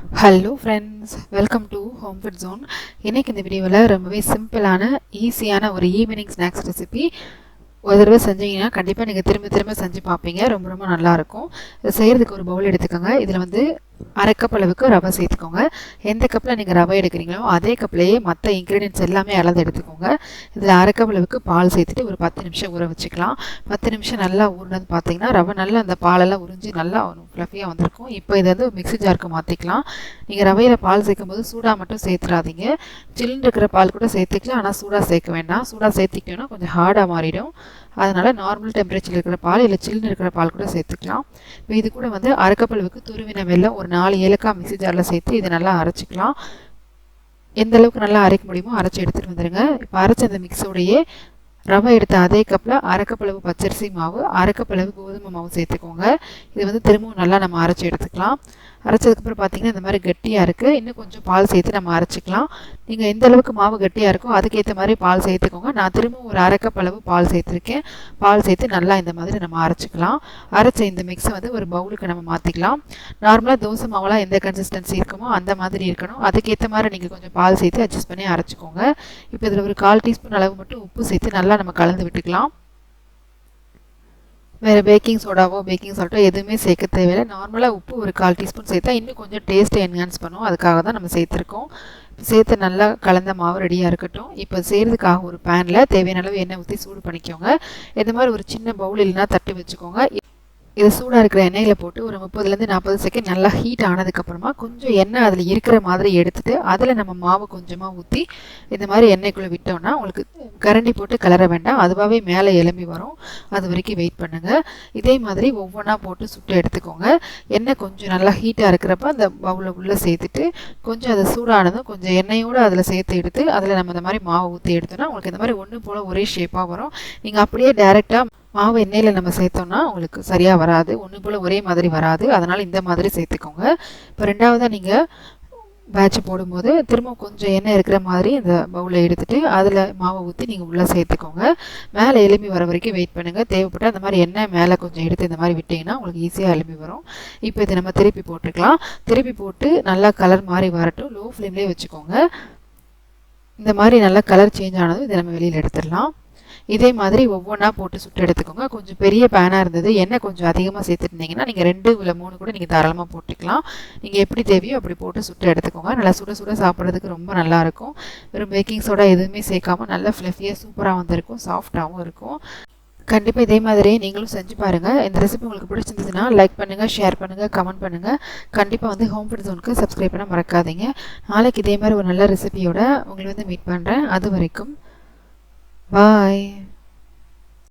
Hello friends welcome to home food zone இன்றைக்கி இந்த வீடியோவில் ரொம்பவே சிம்பிளான ஈஸியான ஒரு ஈவினிங் ஸ்நாக்ஸ் ரெசிபி ஒரு தடவை செஞ்சீங்கன்னா கண்டிப்பாக நீங்கள் திரும்ப திரும்ப செஞ்சு பார்ப்பீங்க. ரொம்ப ரொம்ப நல்லாயிருக்கும் இது செய்கிறதுக்கு ஒரு பவுல் எடுத்துக்கோங்க. இதில் வந்து அரை கப் அளவுக்கு ரவை சேர்த்துக்கோங்க. எந்த கப்பில் நீங்கள் ரவை எடுக்கிறீங்களோ அதே கப்லேயே மற்ற இன்க்ரீடியன்ஸ் எல்லாமே அளந்து எடுத்துக்கோங்க. இதில் அரை கப் அளவுக்கு பால் சேர்த்துட்டு ஒரு பத்து நிமிஷம் ஊற வச்சுக்கலாம். பத்து நிமிஷம் நல்லா ஊறினது பார்த்தீங்கன்னா ரவை நல்லா அந்த பாலெல்லாம் உறிஞ்சி நல்லா ஃப்ளஃபியாக வந்திருக்கும். இப்போ இதை வந்து மிக்ஸி ஜாருக்கு மாற்றிக்கலாம் நீங்கள் ரவையில் பால் சேர்க்கும் போது சூடாக மட்டும் சேர்த்துறாதீங்க. சில்லுன்னு இருக்கிற பால் கூட சேர்த்துக்கலாம். ஆனால் சூடாக சேர்க்க வேண்டாம். சூடாக சேர்த்திக்கிட்டோன்னா கொஞ்சம் ஹார்டாக மாறிடும். அதனால் நார்மல் டெம்பரேச்சரில் இருக்கிற பால் இல்லை சில்லுன்னு இருக்கிற பால் கூட சேர்த்துக்கலாம். இப்போ இது கூட வந்து அரைக்கப்பளவுக்கு துருவின வெல்லம் ஒரு நாலு ஏலக்காய் மிக்ஸி ஜாரில் சேர்த்து இதை நல்லா அரைச்சிக்கலாம். எந்த அளவுக்கு நல்லா அரைக்க முடியுமோ அரைச்சி எடுத்துகிட்டு வந்துடுங்க இப்போ அரைச்ச அந்த மிக்ஸோடையே ரவை எடுத்த அதே கப்பில் அரைக்கப்பளவு பச்சரிசி மாவு அரைக்கப்பளவு கோதுமை மாவு சேர்த்துக்கோங்க. இது வந்து திரும்பவும் நல்லா நம்ம அரைச்சி எடுத்துக்கலாம். அரைச்சதுக்கப்புறம் பார்த்தீங்கன்னா இந்த மாதிரி கட்டியாக இருக்குது இன்னும் கொஞ்சம் பால் சேர்த்து நம்ம அரைச்சிக்கலாம். நீங்கள் எந்த அளவுக்கு மாவு கட்டியாக இருக்கோ அதுக்கேற்ற மாதிரி பால் சேர்த்துக்கோங்க. நான் திரும்பவும் ஒரு அரைக்கப்பளவு பால் சேர்த்துருக்கேன். பால் சேர்த்து நல்லா இந்த மாதிரி நம்ம அரைச்சிக்கலாம். அரைச்ச இந்த மிக்ஸை வந்து ஒரு பவுலுக்கு நம்ம மாற்றிக்கலாம் நார்மலாக தோசை மாவுலாம் எந்த கன்சிஸ்டன்சி இருக்குமோ அந்த மாதிரி இருக்கணும். அதுக்கேற்ற மாதிரி நீங்கள் கொஞ்சம் பால் சேர்த்து அட்ஜஸ்ட் பண்ணி அரைச்சிக்கோங்க. இப்போ இதில் ஒரு கால் டீஸ்பூன் அளவு மட்டும் உப்பு சேர்த்து நல்லா நம்ம கலந்து விட்டுக்கலாம். வேறு பேக்கிங் சோடாவோ பேக்கிங் சால்ட்டோ எதுவுமே சேர்க்க தேவையில்லை. நார்மலாக உப்பு ஒரு கால் டீஸ்பூன் சேர்த்தா இன்னும் கொஞ்சம் டேஸ்ட்டை என்ஹான்ஸ் பண்ணும். அதுக்காக தான் நம்ம சேர்த்துருக்கோம். சேர்த்து நல்லா கலந்த மாவு ரெடியாக இருக்கட்டும். இப்போ செய்கிறதுக்காக ஒரு பேனில் தேவையான அளவு எண்ணெய் ஊற்றி சூடு பண்ணிக்கோங்க. இந்த மாதிரி ஒரு சின்ன பவுல் இல்லைனா தட்டு வச்சுக்கோங்க. இது சூடாக இருக்கிற எண்ணெயில் போட்டு ஒரு முப்பதுலேருந்து நாற்பது செகண்ட் நல்லா ஹீட் ஆனதுக்கப்புறமா கொஞ்சம் எண்ணெய் அதில் இருக்கிற மாதிரி எடுத்துகிட்டு அதில் நம்ம மாவு கொஞ்சமாக ஊற்றி இந்த மாதிரி எண்ணெய்க்குள்ளே விட்டோம்னா உங்களுக்கு கரண்டி போட்டு கலர வேண்டாம். அதுவாகவே மேலே எலும்பி வரும். அது வரைக்கும் வெயிட் பண்ணுங்கள் இதே மாதிரி ஒவ்வொன்றா போட்டு சுட்டு எடுத்துக்கோங்க. எண்ணெய் கொஞ்சம் நல்லா ஹீட்டாக இருக்கிறப்ப அந்த பவுலில் உள்ளே சேர்த்துட்டு கொஞ்சம் அதை சூடானதும் கொஞ்சம் எண்ணெயோடு அதில் சேர்த்து எடுத்து அதில் நம்ம இந்த மாதிரி மாவு ஊற்றி எடுத்தோம்னா உங்களுக்கு இந்த மாதிரி ஒன்று போல் ஒரே ஷேப்பாக வரும். நீங்கள் அப்படியே டேரெக்டாக மாவு எண்ணெயில் நம்ம சேர்த்தோம்னா உங்களுக்கு சரியாக வராது. ஒன்று போல் ஒரே மாதிரி வராது. அதனால் இந்த மாதிரி சேர்த்துக்கோங்க. இப்போ ரெண்டாவதாக நீங்கள் பேட்ச் போடும்போது திரும்ப கொஞ்சம் எண்ணெய் இருக்கிற மாதிரி இந்த பவுலில் எடுத்துகிட்டு அதில் மாவை ஊற்றி நீங்கள் உள்ளே சேர்த்துக்கோங்க. மேலே எலும்பி வர வரைக்கும் வெயிட் பண்ணுங்கள் தேவைப்பட்டால் அந்த மாதிரி எண்ணெய் மேலே கொஞ்சம் எடுத்து இந்த மாதிரி விட்டிங்கன்னா உங்களுக்கு ஈஸியாக எலும்பி வரும். இப்போ இதை நம்ம திருப்பி போட்டுக்கலாம். திருப்பி போட்டு நல்லா கலர் மாதிரி வரட்டும். லோ ஃப்ளேம்லேயே வச்சுக்கோங்க. இந்த மாதிரி நல்லா கலர் சேஞ்ச் ஆனதும் இதை நம்ம வெளியில் எடுத்துடலாம். இதே மாதிரி ஒவ்வொன்றா போட்டு சுட்டு எடுத்துக்கோங்க. கொஞ்சம் பெரிய பேனாக இருந்தது. எண்ணெய் கொஞ்சம் அதிகமாக சேர்த்துருந்தீங்கன்னா நீங்கள் ரெண்டு இல்லை மூணு கூட நீங்கள் தாராளமாக போட்டுக்கலாம். நீங்கள் எப்படி தேவையோ அப்படி போட்டு சுட்டு எடுத்துக்கோங்க. நல்லா சுட சுட சாப்பிட்றதுக்கு ரொம்ப நல்லாயிருக்கும் வெறும் பேக்கிங் சோடா எதுவுமே சேர்க்காமல் நல்லா ஃப்ளஃபியாக சூப்பராக வந்திருக்கும். சாஃப்டாகவும் இருக்கும். கண்டிப்பாக இதே மாதிரியே நீங்களும் செஞ்சு பாருங்கள் இந்த ரெசிபி உங்களுக்கு பிடிச்சிருந்ததுன்னா லைக் பண்ணுங்கள் ஷேர் பண்ணுங்கள் கமெண்ட் பண்ணுங்கள் கண்டிப்பாக வந்து ஹோம் ஃபுட் ஜோனுக்கு சப்ஸ்கிரைப் பண்ண மறக்காதீங்க. நாளைக்கு இதே மாதிரி ஒரு நல்ல ரெசிபியோட உங்களை வந்து மீட் பண்ணுறேன் அது வரைக்கும் Bye.